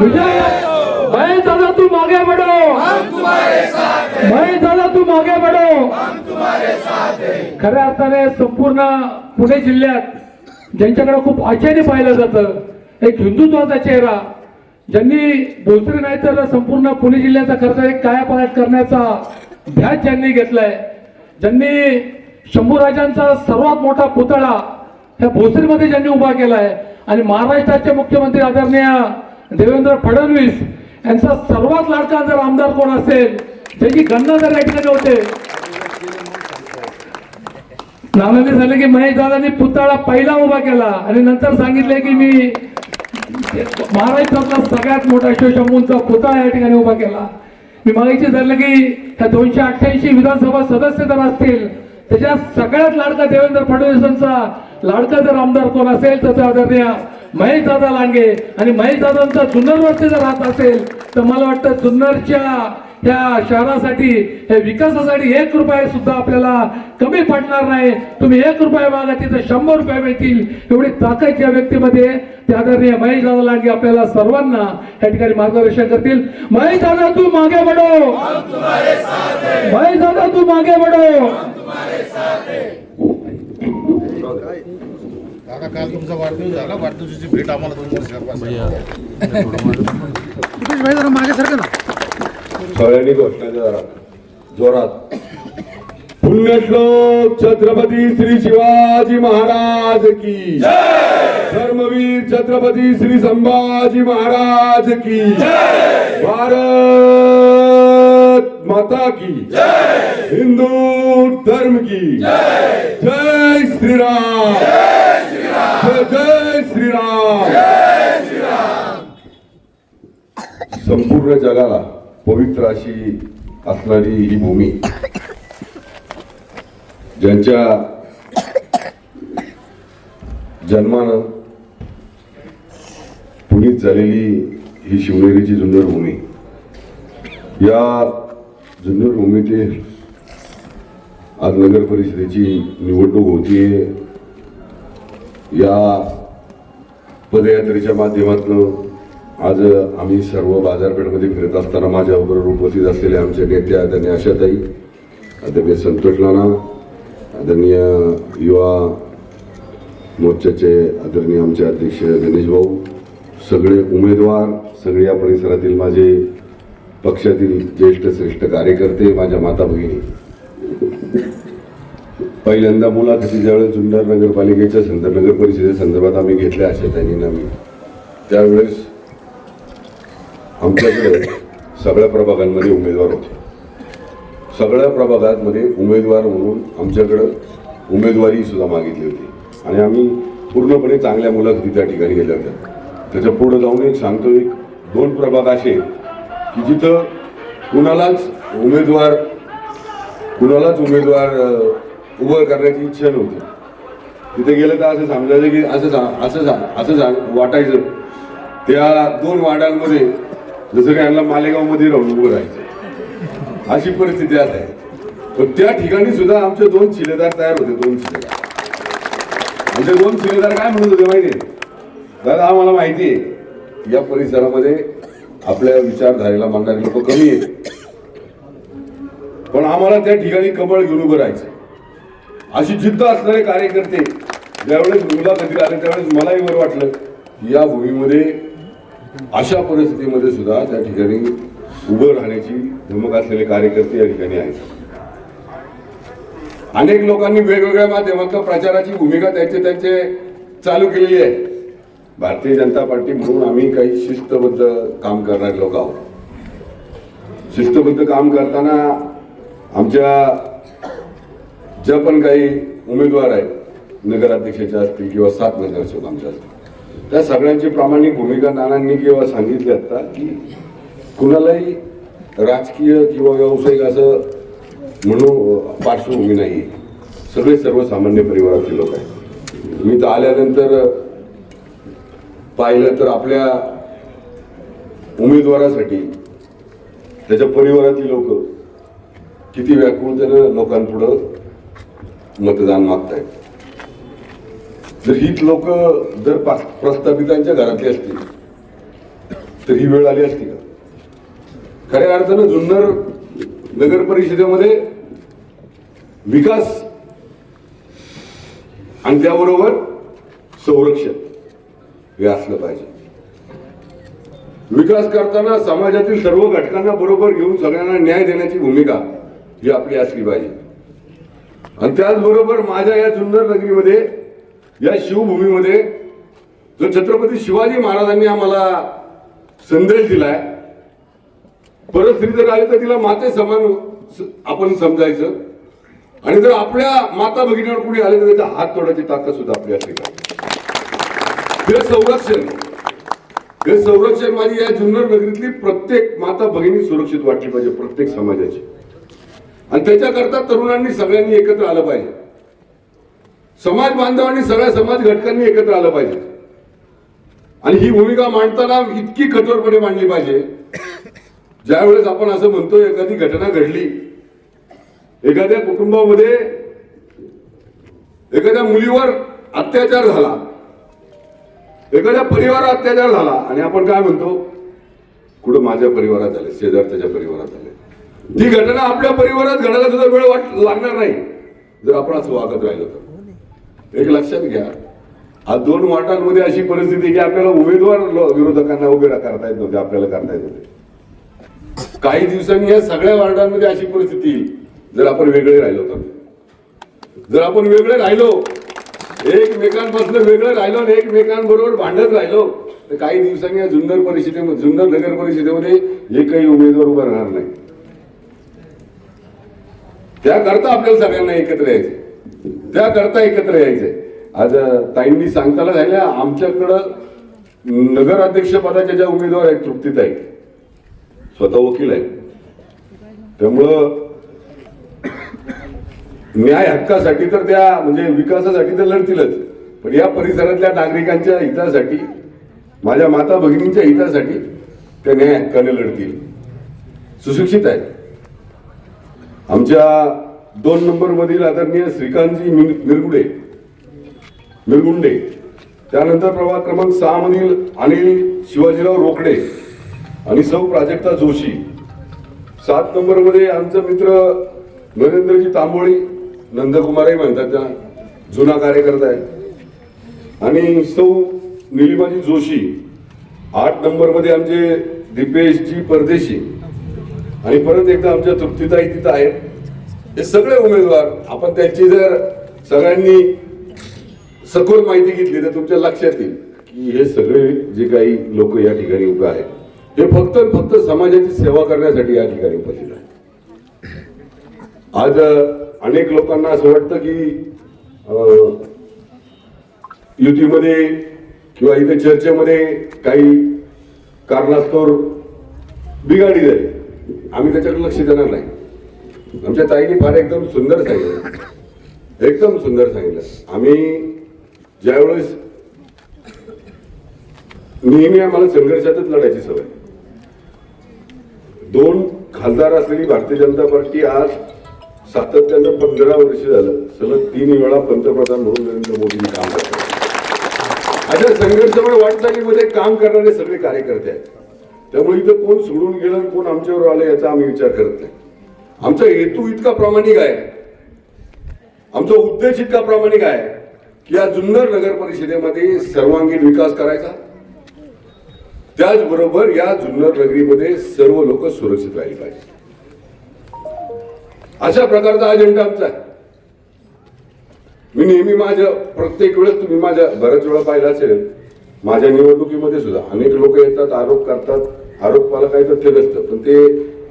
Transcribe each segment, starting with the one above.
विजय महेश दादा तू मागे बढ़ो भय दादा तू मागे बढ़ो खऱ्या अर्थाने संपूर्ण पुणे जिल्ह्यात ज्यांच्याकडे खूप आश्चर्य पाहिलं जातं एक हिंदुत्वाचा चेहरा ज्यांनी भोसरी नाही तर संपूर्ण पुणे जिल्ह्याचा खर्च एक कायापालट करण्याचा ध्यास ज्यांनी घेतलाय ज्यांनी शंभूराजांचा सर्वात मोठा पुतळा ह्या भोसरीमध्ये ज्यांनी उभा केलाय आणि महाराष्ट्राचे मुख्यमंत्री आदरणीय देवेंद्र फडणवीस यांचा सर्वात लाडका जर आमदार कोण असेल त्याची गणना जर या ठिकाणी होते. नानाने झाले की महेश दादांनी पुतळा पहिला उभा केला. आणि नंतर सांगितले की मी महाराष्ट्रातला सगळ्यात मोठा शिवशंभूंचा पुतळा या ठिकाणी उभा केला. मी मागायची झालं की त्या दोनशे अठ्ठ्याऐंशी विधानसभा सदस्य जर असतील त्याच्या सगळ्यात लाडका देवेंद्र फडणवीसांचा लाडका जर आमदार कोण असेल तर आदरणीय महेशदादा लांडगे आणि महेशदादांचा जुन्नरवरती जर हात असेल तर मला वाटतं जुन्नरच्या त्या शहरासाठी या विकासासाठी एक रुपये सुद्धा आपल्याला कमी पडणार नाही. तुम्ही एक रुपये मागा तिथं शंभर रुपये मिळतील. एवढी ताकद या व्यक्तीमध्ये. त्या आदरणीय महेश दादा लांडगे आपल्याला सर्वांना या ठिकाणी मार्गदर्शन करतील. महेश दादा तू मागे बडो महेश दादा तू मागे बडो काका काल तुमचा वाढदिवस झाला. वाढदिवसाची भेट आम्हाला दोन वर्षांपासून भाई जरा मागे सरका ना. सगळ्यांनी घोषणा जोरात. पुण्यश्लोक छत्रपती श्री शिवाजी महाराज की. धर्मवीर छत्रपती श्री संभाजी महाराज की. भारत माता की. हिंदू धर्म की. जय श्रीराम. जय श्रीराम. संपूर्ण जगाला पवित्र अशी असणारी ही भूमी. ज्यांच्या जन्मानं पुनीत झालेली ही शिवनेरीची जुन्नर भूमी. या जुन्नर भूमीतील आज नगर परिषदेची निवडणूक होतीये. या पदयात्रेच्या माध्यमातून आज आम्ही सर्व बाजारपेठमध्ये फिरत असताना माझ्याबरोबर उपस्थित असलेले आमचे नेते आदरणीय आशाताई आदरणीय संतोष नाना आदरणीय युवा मोर्चाचे आदरणीय आमचे अध्यक्ष गणेश भाऊ सगळे उमेदवार सगळे या परिसरातील माझे पक्षातील ज्येष्ठ श्रेष्ठ कार्यकर्ते माझ्या माता भगिनी पहिल्यांदा मुलाखती ज्यावेळेस जुन्नर नगरपालिकेच्या संदर्भ नगर परिषदेच्या संदर्भात आम्ही घेतल्या अशा त्यांनी आम्ही. त्यावेळेस आमच्याकडे सगळ्या प्रभागांमध्ये उमेदवार होते. सगळ्या प्रभागांमध्ये उमेदवार म्हणून आमच्याकडं उमेदवारी सुद्धा मागितली होती. आणि आम्ही पूर्णपणे चांगल्या मुलाखती त्या ठिकाणी गेल्या होत्या. त्याच्या पुढं जाऊन एक सांगतो एक दोन प्रभाग असे की जिथं कुणालाच उमेदवार कुणालाच उमेदवार उभं करण्याची इच्छा नव्हती. तिथे गेलं तर असं समजायचं की असं सांग असं सांग असं सांग वाटायचं. त्या दोन वाड्यांमध्ये जसं काय यांना मालेगावमध्ये राहून उभं राहायचं. अशी परिस्थिती आज आहे. पण त्या ठिकाणी सुद्धा आमचे दोन शिलेदार तयार होते दोन शिलेदार. आमचे दोन शिलेदार काय म्हणत होते माहिती आहे? दादा आम्हाला माहिती आहे. या परिसरामध्ये आपल्या विचारधारेला मांडणारे लोक कमी आहेत. पण आम्हाला त्या ठिकाणी कमळ घेऊन उभं राहायचं. अशी जिद्द असणारे कार्यकर्ते ज्यावेळेस मुलाखतीला आले त्यावेळेस मलाही बरं वाटलं की या भूमीमध्ये अशा परिस्थितीमध्ये सुद्धा त्या ठिकाणी उभं राहण्याची धमक असलेले कार्यकर्ते या ठिकाणी आहेत. अनेक लोकांनी वेगवेगळ्या माध्यमातून प्रचाराची भूमिका त्यांचे त्यांचे चालू केलेली आहे. भारतीय जनता पार्टी म्हणून आम्ही काही शिस्तबद्ध काम करणारे लोक आहोत. शिस्तबद्ध काम करताना आमच्या ज्या पण काही उमेदवार आहेत नगराध्यक्षाच्या असतील किंवा सात नगरसेवकांच्या असतील त्या सगळ्यांची प्रामाणिक भूमिका नानांनी किंवा सांगितली आता की कुणालाही राजकीय किंवा व्यावसायिक असं म्हणू पार्श्वभूमी नाही सगळे सर्वसामान्य परिवाराचे लोक आहेत. मी तर आल्यानंतर पाहिलं तर आपल्या उमेदवारासाठी त्याच्या परिवारातील लोक किती व्याकुळतेनं लोकांपुढं मतदान मागतायत जर हीच लोक जर प्रस्थापितांच्या घरातली असतील तर ही वेळ आली असती का? खऱ्या अर्थानं जुन्नर नगर परिषदेमध्ये विकास आणि त्याबरोबर संरक्षण हे असलं पाहिजे. विकास करताना समाजातील सर्व घटकांना बरोबर घेऊन सगळ्यांना न्याय देण्याची भूमिका ही आपली असली पाहिजे. आणि त्याचबरोबर माझ्या या जुन्नर नगरीमध्ये या शिवभूमीमध्ये जो छत्रपती शिवाजी महाराजांनी आम्हाला संदेश दिलाय परस्त्री जर आली तर तिला माते समान आपण समजायचं. आणि जर आपल्या माता भगिनीवर कुणी आले तर त्याचा हात तोडायची ताकद सुद्धा आपली असली का हे संरक्षण हे संरक्षण माझी या जुन्नर नगरीतली प्रत्येक माता भगिनी सुरक्षित वाटली पाहिजे प्रत्येक समाजाची. आणि त्याच्याकरता तरुणांनी सगळ्यांनी एकत्र आलं पाहिजे. समाज बांधवांनी सगळ्या समाज घटकांनी एकत्र आलं पाहिजे. आणि ही भूमिका मांडताना इतकी कठोरपणे मांडली पाहिजे. ज्यावेळेस आपण असं म्हणतो एखादी घटना घडली एखाद्या कुटुंबामध्ये एखाद्या मुलीवर अत्याचार झाला एखाद्या परिवारात अत्याचार झाला आणि आपण काय म्हणतो कुठं माझ्या परिवारात झाले शेजारच्या परिवारात आले ती घटना आपल्या परिवारात घडायला सुद्धा वेळ वाट लागणार नाही. जर आपण असं वागत राहिलो तर. एक लक्षात घ्या. आज दोन वाटांमध्ये अशी परिस्थिती की आपल्याला उमेदवार विरोधकांना उभे करता येत नव्हते आपल्याला करता येत नव्हते. काही दिवसांनी या सगळ्या वार्डांमध्ये अशी परिस्थिती येईल. जर आपण वेगळे राहिलो तर. जर आपण वेगळे राहिलो एकमेकांपासून वेगळं राहिलो आणि एकमेकांबरोबर भांडत राहिलो तर काही दिवसांनी या जुन्नर परिषदेमध्ये जुन्नर नगर परिषदेमध्ये एकही उमेदवार उभा राहणार नाही. त्याकरता आपल्याला सगळ्यांना एकत्र यायचे त्याकरता एकत्र यायचे आज ताईंनी सांगताना झाल्या आमच्याकडं नगराध्यक्ष पदाच्या ज्या उमेदवार आहेत तृप्तीताई. स्वतः वकील आहेत. त्यामुळं न्याय हक्कासाठी तर त्या म्हणजे विकासासाठी तर लढतीलच. पण या परिसरातल्या नागरिकांच्या हितासाठी माझ्या माता भगिनींच्या हितासाठी त्या न्याय हक्काने लढतील. सुशिक्षित आहेत. आमच्या दोन नंबरमधील आदरणीय श्रीकांतजी मिरगुडे. मिरगुंडे. त्यानंतर प्रभाग क्रमांक सहा मधील अनिल शिवाजीराव रोकडे आणि सौ प्राजक्ता जोशी. सात नंबरमध्ये आमचा मित्र नरेंद्रजी तांबोळी नंदकुमारही म्हणतात त्या जुना कार्यकर्ता आहे. आणि सौ निलिमाजी जोशी. आठ नंबरमध्ये आमचे दिपेशजी परदेशी. आणि परत एकदा आमच्या तृप्तीताई तिथं आहेत. हे सगळे उमेदवार आपण त्यांची जर सगळ्यांनी सखोल माहिती घेतली तर तुमच्या लक्षात येईल की हे सगळे जे काही लोक या ठिकाणी उभे आहेत हे फक्त फक्त समाजाची सेवा करण्यासाठी या ठिकाणी उपस्थित आहे आज अनेक लोकांना असं वाटतं की युतीमध्ये किंवा इथे चर्चेमध्ये काही कारणास्तोर बिघाडी झाली. आम्ही त्याच्याकडे लक्ष देणार नाही. आमच्या ताईने फार एकदम सुंदर सांगितलं. एकदम सुंदर सांगितलं. आम्ही ज्यावेळेस नेहमी आम्हाला संघर्षातच लढायची सवय. दोन खासदार असलेली भारतीय जनता पार्टी आज सातत्यानं पंधरा वर्ष झालं. सलग तीन वेळा पंतप्रधान म्हणून नरेंद्र मोदींनी काम करतात. अशा संघर्षामुळे वाटचालीमध्ये काम करणारे सगळे कार्यकर्ते आहेत. त्यामुळे इथं कोण सोडून गेलं आणि कोण आमच्यावर आलं याचा आम्ही विचार करत नाही. आमचा हेतू इतका प्रामाणिक आहे. आमचा उद्देश इतका प्रामाणिक आहे की या जुन्नर नगर परिषदेमध्ये सर्वांगीण विकास करायचा. त्याचबरोबर या जुन्नर नगरीमध्ये सर्व लोक सुरक्षित राहिली पाहिजे. अशा प्रकारचा अजेंडा आमचा आहे. मी नेहमी माझ्या प्रत्येक वेळेस तुम्ही माझ्या बऱ्याच वेळा पाहिलं असेल माझ्या निवडणुकीमध्ये सुद्धा अनेक लोक येतात आरोप करतात. आरोपाला काही तथ्य नसतं पण ते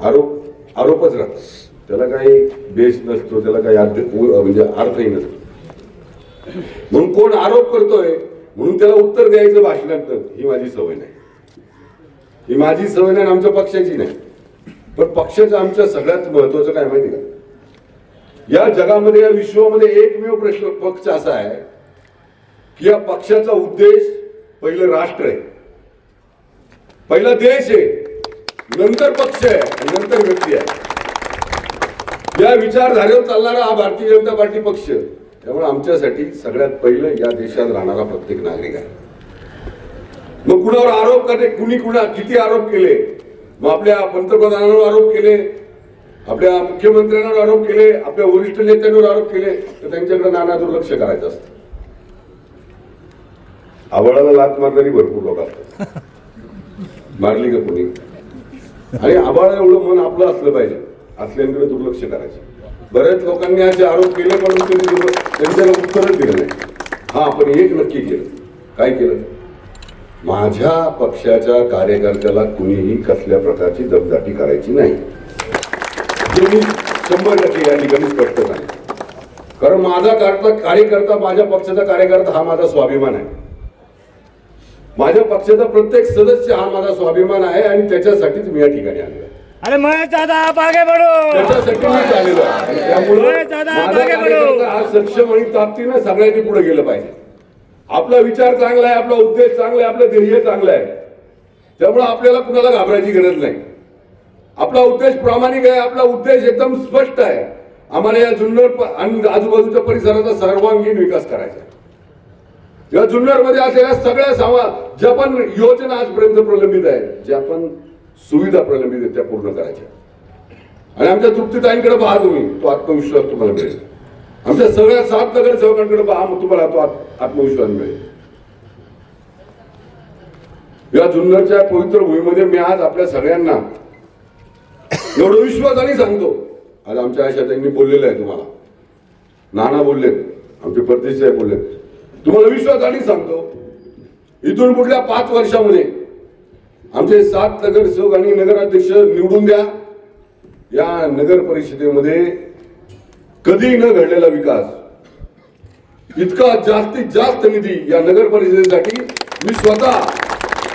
आरोप आरोपच राहतात. त्याला काही बेस नसतो त्याला काही अर्थ म्हणजे अर्थही नसतो. म्हणून कोण आरोप करतोय म्हणून त्याला उत्तर द्यायचं भाषणात ही माझी सवय नाही. ही माझी सवय नाही आणि आमच्या पक्षाची नाही. पण पक्षाचं आमच्या सगळ्यात महत्वाचं काय माहिती का? या जगामध्ये या विश्वामध्ये एकमेव प्रश्न पक्ष असा आहे की या पक्षाचा उद्देश पहिलं राष्ट्र आहे. पहिला देश आहे नंतर पक्ष आहे आणि नंतर व्यक्ती आहे. या विचारधारेवर चालणारा हा भारतीय जनता पार्टी पक्ष त्यामुळे आमच्यासाठी सगळ्यात पहिलं या देशात राहणारा प्रत्येक नागरिक आहे. मग कुणावर आरोप करते कुणी कुणा किती आरोप केले? मग आपल्या पंतप्रधानांवर आरोप केले आपल्या मुख्यमंत्र्यांवर आरोप केले आपल्या वरिष्ठ नेत्यांवर आरोप केले तर त्यांच्याकडे नाना दुर्लक्ष करायचं असतं. आवळाला लात मारणारी भरपूर लोक असतात. मारली का कोणी आणि आबाळ एवढं मन आपलं असलं पाहिजे. असल्याकडे दुर्लक्ष करायचं. बऱ्याच लोकांनी असे आरोप केले पण त्यांनी दुर्ल- उत्तरच दिलं नाही. हा आपण एक नक्की केलं. काय केलं? माझ्या पक्षाच्या कार्यकर्त्याला कुणीही कसल्या प्रकारची दमदाटी करायची नाही. मी शंभर टक्के या ठिकाणी स्पष्ट सांगेन कारण माझा करता कार्यकर्ता माझ्या पक्षाचा कार्यकर्ता हा माझा स्वाभिमान आहे. माझ्या पक्षाचा प्रत्येक सदस्य हा माझा स्वाभिमान आहे आणि त्याच्यासाठीच मी या ठिकाणी आलेलो आहे. अरे महेश दादा त्याच्यासाठी आलेलो आहे. त्यामुळं माझा मागे. कार्यकर्ता हा सक्षम आणि ताकदीनं सगळ्यांनी पुढे गेलं पाहिजे. आपला विचार चांगला आहे आपला उद्देश चांगला आहे आपलं ध्येय चांगलं आहे. त्यामुळे आपल्याला कुणाला घाबरायची गरज नाही. आपला उद्देश प्रामाणिक आहे आपला उद्देश एकदम स्पष्ट आहे. आम्हाला या जुन्नर प- आणि आजूबाजूच्या परिसराचा सर्वांगीण विकास करायचा आहे. या जुन्नरमध्ये असलेल्या सगळ्या सामा ज्या पण योजना आजपर्यंत प्रलंबित आहेत ज्या पण सुविधा प्रलंबित आहेत त्या पूर्ण करायच्या. आणि आमच्या तृप्तीताईंकडे पहा तुम्ही तो आत्मविश्वास तुम्हाला मिळेल. आमच्या सगळ्या सात नगर सेवकांकडे पहा मग तुम्हाला तो आत्मविश्वास मिळेल. या जुन्नरच्या पवित्र भूमीमध्ये मी आज आपल्या सगळ्यांना एवढं विश्वासाने सांगतो. आज आमच्या आयशा त्यांनी बोललेलं आहे तुम्हाला. नाना बोलले आमचे परदेश साहेब बोलले तुम्हाला विश्वासाने सांगतो. इथून पुढल्या पाच वर्षामध्ये आमचे सात नगरसेवक आणि नगराध्यक्ष निवडून द्या. या नगर परिषदेमध्ये कधी न घडलेला विकास इतका जास्तीत जास्त निधी या नगर परिषदेसाठी मी स्वतः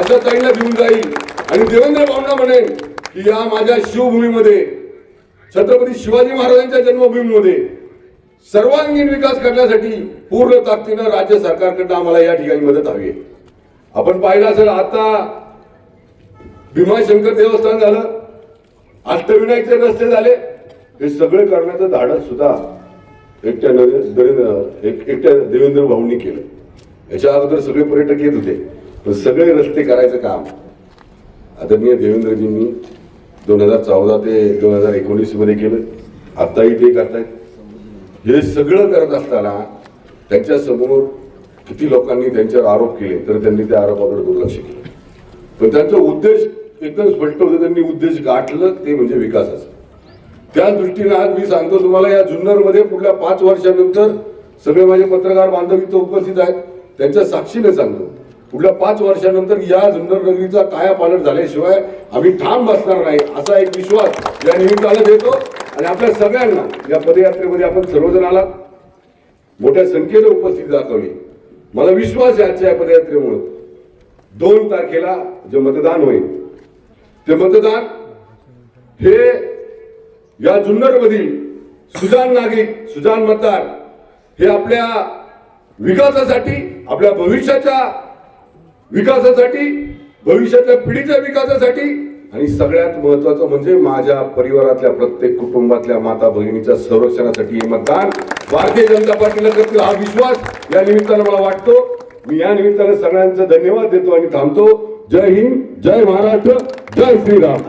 अशा ताईला देऊन जाईल आणि देवेंद्र भावना म्हणेन की या माझ्या शिवभूमीमध्ये छत्रपती शिवाजी महाराजांच्या जन्मभूमीमध्ये सर्वांगीण विकास करण्यासाठी पूर्ण ताकदीनं राज्य सरकारकडनं आम्हाला या ठिकाणी मदत हवी आहे. आपण पाहिलं असेल आता भीमाशंकर देवस्थान झालं अष्टविनायकचे रस्ते झाले. हे सगळे करण्याचं धाडस सुद्धा एकट्या नरेंद्र एक- एकट्या देवेंद्र भाऊंनी केलं. याच्या अगोदर सगळे पर्यटक येत होते पण सगळे रस्ते करायचं काम. आदरणीय देवेंद्रजींनी दोन हजार चौदा ते दोन हजार एकोणीसमध्ये केलं. आताही ते करतायत. हे सगळं करत असताना त्यांच्यासमोर किती लोकांनी त्यांच्यावर आरोप केले तर त्यांनी त्या आरोपाकडे दुर्लक्ष केलं. पण त्यांचा उद्देश एकदम स्पष्ट होतं त्यांनी उद्देश गाठलं ते म्हणजे विकासाचं. त्या दृष्टीने आज मी सांगतो तुम्हाला या जुन्नरमध्ये पुढल्या पाच वर्षानंतर सगळे माझे पत्रकार बांधव इथं उपस्थित आहेत. त्यांच्या साक्षीने सांगतो पुढल्या पाच वर्षानंतर या जुन्नर नगरीचा काया पालट झाल्याशिवाय आम्ही ठाम बसणार नाही असा एक विश्वास या निमित्तानं देतो. आणि आपल्या सगळ्यांना या पदयात्रेमध्ये आपण सर्वजण आलात. मोठ्या संख्येने उपस्थिती दाखवली मला विश्वास आहे आजच्या या पदयात्रेमुळे. दोन तारखेला जे मतदान होईल ते मतदान हे या जुन्नरमधील सुजान नागरिक सुजान मतदार हे आपल्या विकासासाठी आपल्या भविष्याच्या विकासासाठी भविष्यातल्या पिढीच्या विकासासाठी आणि सगळ्यात महत्वाचं म्हणजे माझ्या परिवारातल्या प्रत्येक कुटुंबातल्या माता भगिनीच्या संरक्षणासाठी हे मतदान भारतीय जनता पार्टीला करतील हा विश्वास या निमित्तानं मला वाटतो. मी या निमित्तानं सगळ्यांचा धन्यवाद देतो आणि थांबतो. जय हिंद जय महाराष्ट्र जय श्रीराम.